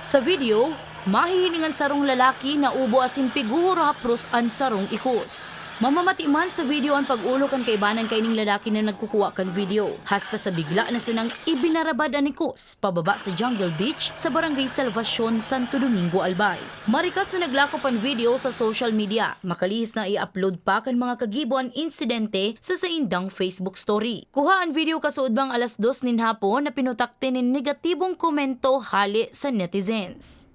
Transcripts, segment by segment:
Sa video, mahihiningan sarong lalaki na ubo asin piguro hapros an sarong ikos. Mamamati man sa video ang pag-ulo kan kaibanan kaining lalaki na nagkukuha kan video. Hasta sa bigla na sinang ibinarabad ang ikos pababa sa Jungle Beach sa Barangay Salvacion, Santo Domingo, Albay. Marikas na naglakop ang video sa social media. Makalihis na i-upload pa kan mga kagibuan insidente sa saindang Facebook story. Kuha ang video kasuod bang alas 2 nin hapon na pinutakte nin negatibong komento hali sa netizens.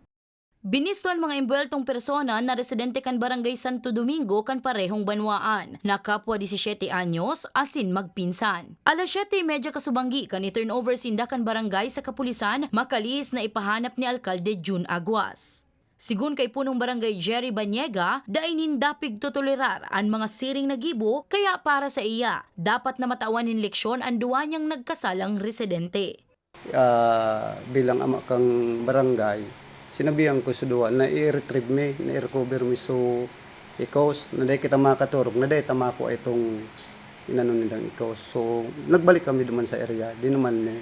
Binistuan mga imbweltong persona na residente kan Barangay Santo Domingo kan parehong banwaan na kapwa 17 anyos asin magpinsan. Alas 7.30 kasubanggi kan i-turnover sinda kan barangay sa kapulisan makalis na ipahanap ni Alkalde June Aguas. Sigun kay punong barangay Jerry Banyega, dainin dapig tutulirar ang mga siring na gibo kaya para sa iya, dapat na matawan in leksyon ang duwa niyang nagkasalang residente. Ah, bilang ama kang barangay, sinabihan ko sa duwa na i-retrieve me, na i-recover me so ikaws, na dahil kita makaturog, na dahil tama ko itong inano nilang ikaws. So, nagbalik kami duman sa area, di naman me.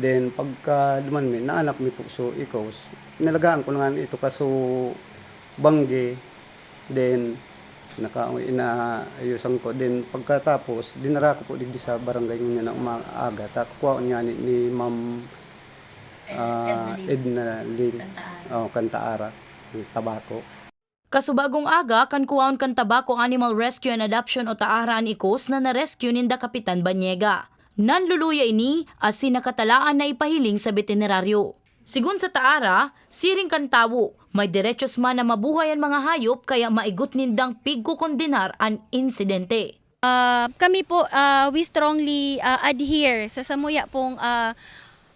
Then, pagka duman me, naanak mi po. So ikaws, nalagaan ko na nga ito. Kaso bangge, then, naka inaayusan ko. Din pagkatapos dinara ko po digdi sa barangay niya na umaaga ta kuha niya ni, ni ma'am ah, Edna Lin oh, Kantaara tabako Kasubagong aga, kan kuwaon kan tabako Animal Rescue and Adoption o taaraan ikos na na-rescue ninda Kapitan Banyega. Nanluluya ini asin nakatalaan na ipahiling sa veterinaryo. Sigun sa taara, siring kan tawo, may diretsos man na mabuhay ang mga hayop kaya maigot nindang pigkukondinar ang insidente. Ah, kami po, ah, we strongly ah, adhere sa Samuya pong ah,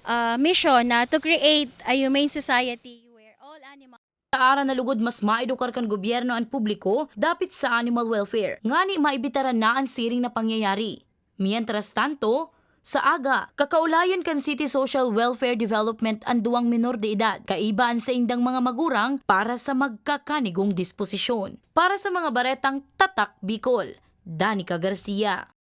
ah, mission na to create a humane society where all animals Taara na lugod mas maedukar kan gobyerno ang publiko dapit sa animal welfare. Ngani maibitaran na ang siring na pangyayari. Mientras tanto, sa aga, kakaulayon kan City Social Welfare Development ang duwang minor de edad, kaibaan sa indang mga magurang para sa magkakanigong disposisyon. Para sa mga baretang Tatak Bicol, Danica Garcia.